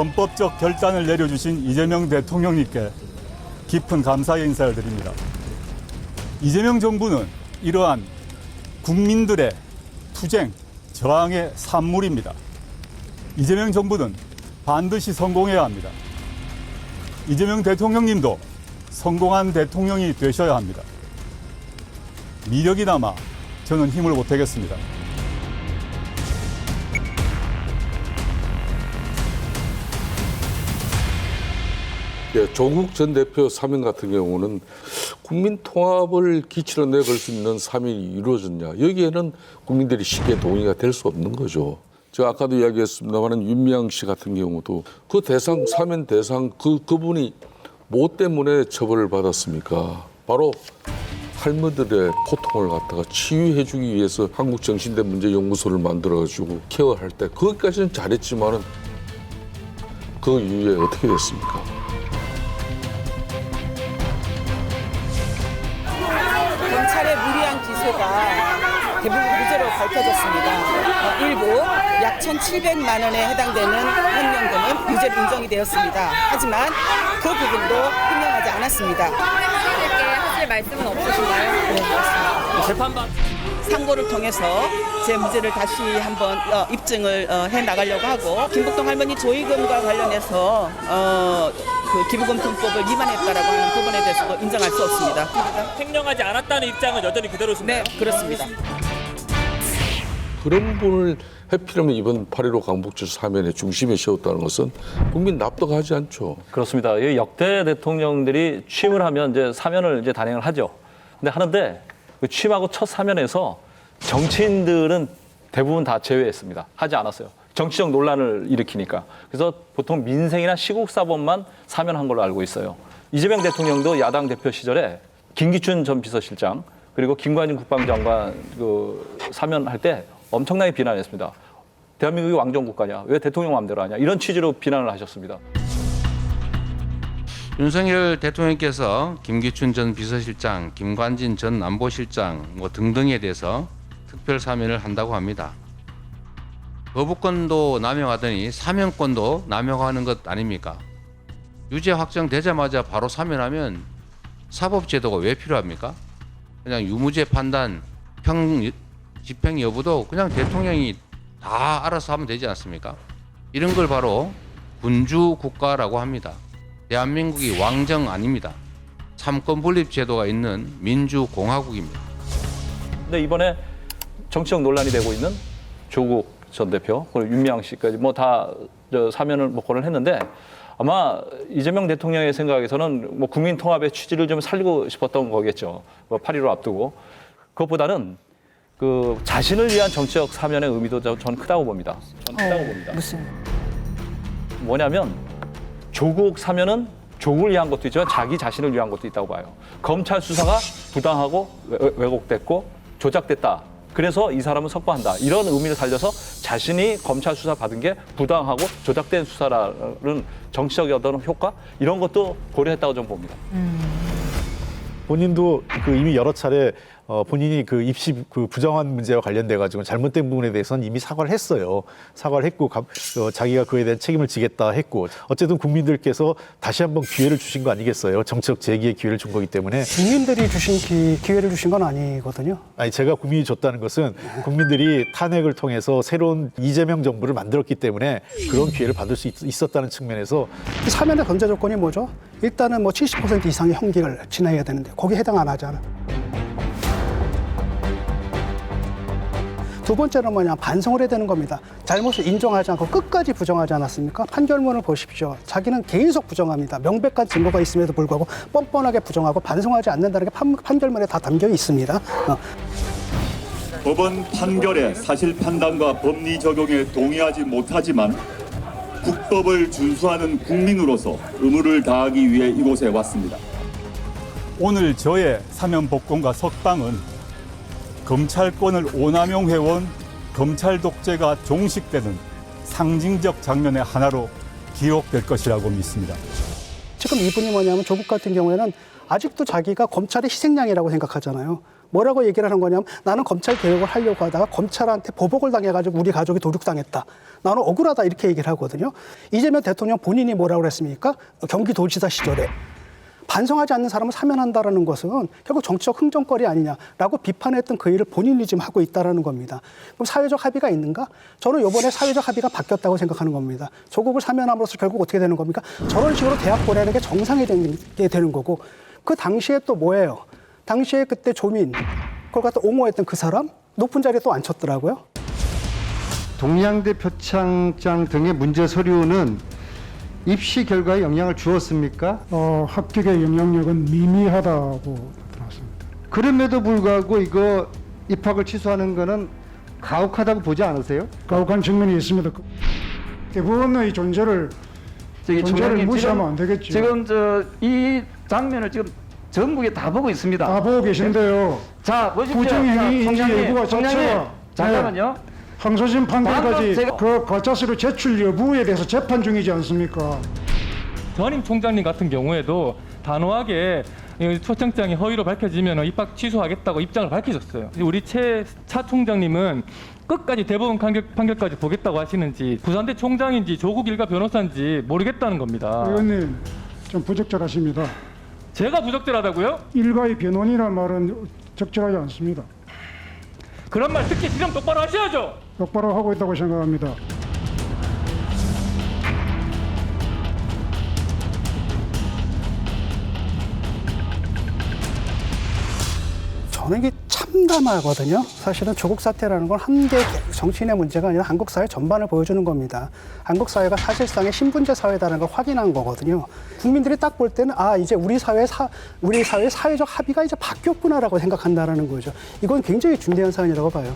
헌법적 결단을 내려주신 이재명 대통령님께 깊은 감사의 인사를 드립니다. 이재명 정부는 이러한 국민들의 투쟁, 저항의 산물입니다. 이재명 정부는 반드시 성공해야 합니다. 이재명 대통령님도 성공한 대통령이 되셔야 합니다. 미력이 남아 저는 힘을 보태겠습니다. 예, 조국 전 대표 사면 같은 경우는 국민 통합을 기치로 내걸 수 있는 사면이 이루어졌냐 여기에는 국민들이 쉽게 동의가 될 수 없는 거죠. 제가 아까도 이야기했습니다만 윤미향 씨 같은 경우도 그 대상 사면 대상 그 그분이 뭐 때문에 처벌을 받았습니까? 바로 할머들의 고통을 갖다가 치유해주기 위해서 한국정신대 문제연구소를 만들어가지고 케어할 때 거기까지는 잘했지만은 그 이후에 어떻게 됐습니까? 무리한 기소가 대부분 무죄로 밝혀졌습니다. 어, 일부 약 1,700만 원에 해당되는 횡령금은 유죄로 인정이 되었습니다. 하지만 그 부분도 현명하지 않았습니다. 하실 말씀은 없으신가요? 네, 그렇습니다. 재판반 상고를 통해서 제 무죄를 다시 한번 어, 입증을 어, 해 나가려고 하고 김북동 할머니 조의금과 관련해서 어, 그 기부금 등법을 위반했다라고 하는 부분에 대해서도 인정할 수 없습니다. 횡령하지 않았다는 입장은 여전히 그대로신가요? 네, 그렇습니다. 그런 분을 해피하면 이번 8.15 강북절 사면의 중심에 세웠다는 것은 국민 납득하지 않죠. 그렇습니다. 이 역대 대통령들이 취임을 하면 이제 사면을 이제 단행을 하죠. 근데 하는데 그 취임하고 첫 사면에서 정치인들은 대부분 다 제외했습니다. 하지 않았어요. 정치적 논란을 일으키니까. 그래서 보통 민생이나 시국사법만 사면한 걸로 알고 있어요. 이재명 대통령도 야당 대표 시절에 김기춘 전 비서실장 그리고 김관진 국방장관 그 사면할 때 엄청나게 비난했습니다. 대한민국이 왕정 국가냐? 왜 대통령 마음대로 하냐? 이런 취지로 비난을 하셨습니다. 윤석열 대통령께서 김기춘 전 비서실장, 김관진 전 안보실장 뭐 등등에 대해서 특별 사면을 한다고 합니다. 거부권도 남용하더니 사면권도 남용하는 것 아닙니까? 유죄 확정되자마자 바로 사면하면 사법제도가 왜 필요합니까? 그냥 유무죄 판단, 평, 집행 여부도 그냥 대통령이 다 알아서 하면 되지 않습니까? 이런 걸 바로 군주 국가라고 합니다. 대한민국이 왕정 아닙니다. 삼권 분립 제도가 있는 민주공화국입니다. 근데 이번에 정치적 논란이 되고 있는 조국 전 대표 그리고 윤미향 씨까지 뭐 다 사면을 뭐 거론을 했는데 아마 이재명 대통령의 생각에서는 뭐 국민 통합의 취지를 좀 살리고 싶었던 거겠죠. 뭐8.15 앞두고 그것보다는 그 자신을 위한 정치적 사면의 의미도 저- 저는 크다고 봅니다. 저는 크다고 봅니다. 무슨 뭐냐면 조국 사면은 조국을 위한 것도 있지만 자기 자신을 위한 것도 있다고 봐요. 검찰 수사가 부당하고 왜- 왜곡됐고 조작됐다. 그래서 이 사람은 석방한다. 이런 의미를 살려서 자신이 검찰 수사 받은 게 부당하고 조작된 수사라는 정치적인 어떤 효과 이런 것도 고려했다고 저는 봅니다. 본인도 그 이미 여러 차례 어, 본인이 그 입시 그 부정한 문제와 관련돼 가지고 잘못된 부분에 대해서는 이미 사과를 했어요. 사과를 했고 가- 어, 자기가 그에 대한 책임을 지겠다 했고 어쨌든 국민들께서 다시 한번 기회를 주신 거 아니겠어요? 정치적 재기의 기회를 준 거기 때문에 국민들이 주신 기, 기회를 주신 건 아니거든요. 아니 제가 국민이 줬다는 것은 국민들이 탄핵을 통해서 새로운 이재명 정부를 만들었기 때문에 그런 기회를 받을 수 있, 있었다는 측면에서 이 사면의 전제 조건이 뭐죠? 일단은 뭐 70% 이상의 형기를 지나야 되는데 거기 해당 안 하잖아. 두 번째는 뭐냐 반성을 해야 되는 겁니다. 잘못을 인정하지 않고 끝까지 부정하지 않았습니까? 판결문을 보십시오. 자기는 계속 부정합니다. 명백한 증거가 있음에도 불구하고 뻔뻔하게 부정하고 반성하지 않는다는 게 판, 판결문에 다 담겨 있습니다. 어. 법원 판결의 사실 판단과 법리 적용에 동의하지 못하지만 국법을 준수하는 국민으로서 의무를 다하기 위해 이곳에 왔습니다. 오늘 저의 사면 복권과 석방은 검찰권을 오남용 해온 검찰 독재가 종식되는 상징적 장면의 하나로 기록될 것이라고 믿습니다. 지금 이분이 뭐냐면 조국 같은 경우에는 아직도 자기가 검찰의 희생양이라고 생각하잖아요. 뭐라고 얘기를 하는 거냐면 나는 검찰 개혁을 하려고 하다가 검찰한테 보복을 당해가지고 우리 가족이 도륙당했다. 나는 억울하다 이렇게 얘기를 하거든요. 이재명 대통령 본인이 뭐라고 그랬습니까? 경기도지사 시절에 반성하지 않는 사람을 사면한다라는 것은 결국 정치적 흥정거리 아니냐라고 비판했던 그 일을 본인이 지금 하고 있다라는 겁니다. 그럼 사회적 합의가 있는가? 저는 이번에 사회적 합의가 바뀌었다고 생각하는 겁니다. 조국을 사면함으로써 결국 어떻게 되는 겁니까? 저런 식으로 대학 보내는 게 정상이 되는, 게 되는 거고 그 당시에 또 뭐예요? 당시에 그때 조민 그걸 갖다 옹호했던 그 사람 높은 자리에 또 앉혔더라고요. 동양대 표창장 등의 문제 서류는 입시 결과에 영향을 주었습니까? 어, 합격의 영향력은 미미하다고 들었습니다. 그럼에도 불구하고 이거 입학을 취소하는 거는 가혹하다고 보지 않으세요? 가혹한 측면이 있습니다. 그 대부분의 존재를 저기 존재를 무시하면 안 되겠죠. 지금 저 이 장면을 지금 전국에 다 보고 있습니다. 다 보고 계신데요. 자 보십시오. 부정행위인지 자, 총장님, 여부가 총장님, 자체가 잠깐만요. 항소심 판결까지 제가- 그 가짜스로 제출 여부에 대해서 재판 중이지 않습니까? 전임 총장님 같은 경우에도 단호하게 이 초청장이 허위로 밝혀지면 입학 취소하겠다고 입장을 밝히셨어요. 우리 최 차 총장님은 끝까지 대법원 판결, 판결까지 보겠다고 하시는지 부산대 총장인지 조국 일가 변호사인지 모르겠다는 겁니다. 의원님 좀 부적절하십니다. 제가 부적절하다고요? 일가의 변호인이란 말은 적절하지 않습니다. 그런 말 듣기 싫으면 똑바로 하셔야죠. 똑바로 하고 있다고 생각합니다. 저는 이게 참담하거든요. 사실은 조국 사태라는 건한개 정치인의 문제가 아니라 한국 사회 전반을 보여주는 겁니다. 한국 사회가 사실상의 신분제 사회다라는 걸 확인한 거거든요. 국민들이 딱 볼 때는 아 이제 우리 사회 사 우리 사회 사회적 합의가 이제 바뀌었구나라고 생각한다라는 거죠. 이건 굉장히 중대한 사안이라고 봐요.